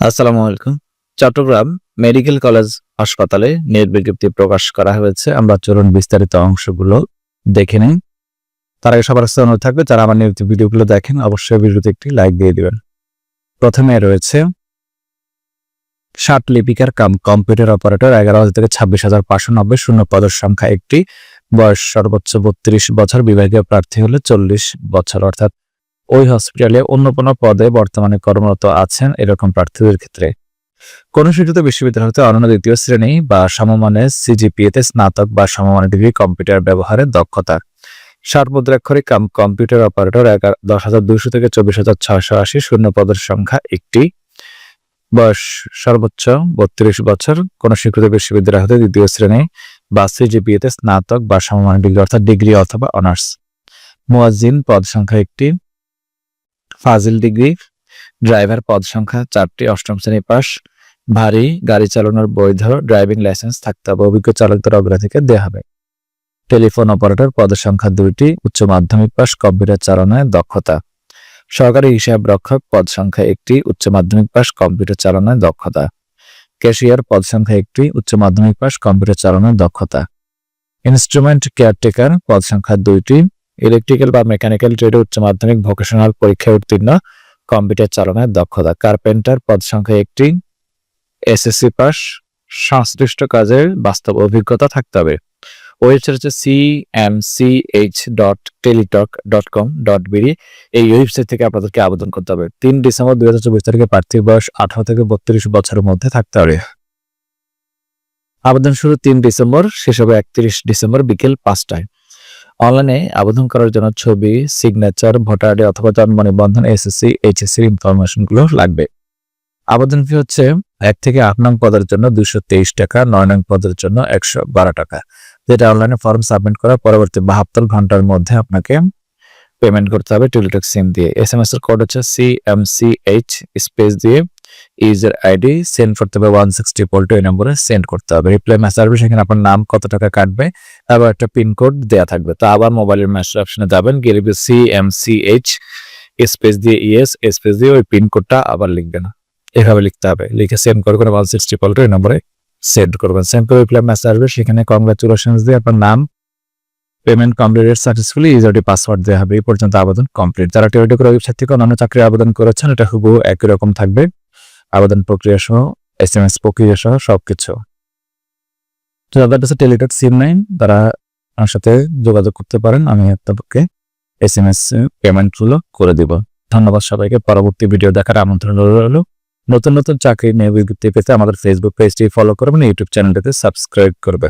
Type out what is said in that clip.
আসসালামু আলাইকুম। Chittagong medical college হাসপাতালে নিয়োগ বিজ্ঞপ্তি প্রকাশ করা হয়েছে। আমরা চলুন বিস্তারিত অংশগুলো দেখে নিই। তার আগে সবার কাছে অনুরোধ থাকবে, যারা আমার নিয়মিত ভিডিওগুলো দেখেন, অবশ্যই ভিডিওতে একটি লাইক দিয়ে দিবেন। প্রথমে রয়েছে, ষাট লিপিকার কাম, কম্পিউটার অপারেটর, এগারো হাজার থেকে ছাব্বিশ হাজার পাঁচশো নব্বই শূন্য পদের সংখ্যা একটি। বয়স সর্বোচ্চ বত্রিশ বছর, বিভাগীয় প্রার্থী হলে চল্লিশ বছর, অর্থাৎ ওই হসপিটালে অন্য কোনো পদে বর্তমানে কর্মরত আছেন এরকম প্রার্থীদের ক্ষেত্রে। কোন বিশ্ববিদ্যালয় হতে অনন্য দ্বিতীয় শ্রেণি বা সমমানের সিজিপিএতে স্নাতক বা সমমানের ডিগ্রি কম্পিউটার ব্যবহারের দক্ষতা। ষাট মুদ্রাক্ষরিক কাম কম্পিউটার অপারেটর এগারো দশ হাজার দুইশো থেকে চব্বিশ হাজার ছয়শো আশি শূন্য পদের সংখ্যা একটি। বয়স সর্বোচ্চ বত্রিশ বছর। কোন স্বীকৃত বিশ্ববিদ্যালয় হতে দ্বিতীয় শ্রেণি বা সিজিপিএতে স্নাতক বা সমমানের ডিগ্রি অর্থাৎ ডিগ্রি অথবা অনার্স। মুয়াজ্জিন পদ সংখ্যা একটি। ফাজিল ডিগ্রি, ড্রাইভার পদ সংখ্যা চারটি, অষ্টম শ্রেণি পাস, ভারী গাড়ি চালানোর বৈধ ড্রাইভিং লাইসেন্স থাকতে হবে। অভিজ্ঞ চালকদের অগ্রাধিকার দেওয়া হবে। টেলিফোন অপারেটর পদের সংখ্যা দুইটি, উচ্চ মাধ্যমিক পাস, কম্পিউটার চালনায় দক্ষতা। সহকারী হিসাব রক্ষক পদ সংখ্যা একটি, উচ্চ মাধ্যমিক পাস, কম্পিউটার চালনায় দক্ষতা। ক্যাশিয়ার পদ সংখ্যা একটি, উচ্চ মাধ্যমিক পাস, কম্পিউটার চালনায় দক্ষতা। ইনস্ট্রুমেন্ট কেয়ারটেকার পদ সংখ্যা দুইটি ইলেকট্রিক্যাল বা মেকানিক্যাল ট্রেডে উচ্চ মাধ্যমিক ভোকেশনাল পরীক্ষায় উত্তীর্ণ কম্পিউটার চালনায় দক্ষতা। কার্পেন্টার পদ সংখ্যা একটি এসএসসি পাস সংশ্লিষ্ট কাজের বাস্তব অভিজ্ঞতা থাকতে হবে। ওয়েবসাইট হচ্ছে C M C H dot Teletalk dot com dot BD এই ওয়েবসাইট থেকে আপনাদেরকে আবেদন করতে হবে। তিন ডিসেম্বর দুই হাজার চব্বিশ তারিখে প্রার্থীর বয়স আঠারো থেকে বত্রিশ বছরের মধ্যে থাকতে হবে। আবেদন শুরু তিন ডিসেম্বর, শেষ হবে একত্রিশ ডিসেম্বর বিকেল পাঁচটায়। অনলাইনে আবেদন করার জন্য ছবি সিগনেচার ভোটার আইডি অথবা জন্ম নিবন্ধন এসএসসি এইচএসসি ইনফরমেশনগুলো লাগবে। আবেদন ফি হচ্ছে এক থেকে আট নং পদের জন্য দুশো তেইশ টাকা, নয় নং পদের জন্য একশো বারো টাকা। যেটা অনলাইনে ফর্ম সাবমিট করার পরবর্তী বাহাত্তর ঘণ্টার মধ্যে আপনাকে পেমেন্ট করতে হবে। টেলিটক সিম দিয়ে। এস এম এস এর কোড হচ্ছে C M C H space দিয়ে ইউজার আইডি সেন্ড করতে হবে ওয়ান সিক্সটি টু এই নম্বরে সেন্ড করতে হবে। রিপ্লাই মেসেজ আসবে, সেখানে আপনার নাম কত টাকা কাটবে, আবার একটা পিনকোড দেওয়া থাকবে। তো আবার মোবাইলের মেসেজ অপশনে যাবেন, গিয়ে C M C H space দিয়ে ইএস স্পেস দিয়ে ওই পিনকোডটা আবার লিখবেন। এভাবে লিখতে হবে। লিখে সেন্ড করে করে ওয়ান সিক্সটি টু এই নম্বরে সেন্ড করবেন। সেন্ড করে রিপ্লাই মেসেজ আসবে, সেখানে কংগ্রাচুলেশন দিয়ে আপনার নাম পেমেন্ট কমপ্লিটেড সাকসেসফুলি ইউজারটি পাসওয়ার্ড দেওয়া হবে। এই পর্যন্ত আবেদন কমপ্লিট যারা টেলিটক ওয়েবসাইট থেকে অন্যান্য চাকরি আবেদন করেছেন, এটা হুবহু একই রকম থাকবে। আবেদন প্রক্রিয়া সহ এস এম এস প্রক্রিয়া সহ সবকিছু। তো যাদের কাছে টেলিটক সিম নাই, তারা আমার সাথে যোগাযোগ করতে পারেন, আমি আপনাদেরকে এস এম এস পেমেন্টগুলো করে দিব। ধন্যবাদ সবাইকে, পরবর্তী ভিডিও দেখার আমন্ত্রণ রইল। নতুন নতুন চাকরি নিয়ে বিজ্ঞপ্তি পেতে আমাদের ফেসবুক পেজটি ফলো করবেন ইউটিউব চ্যানেলটিতে সাবস্ক্রাইব করবে।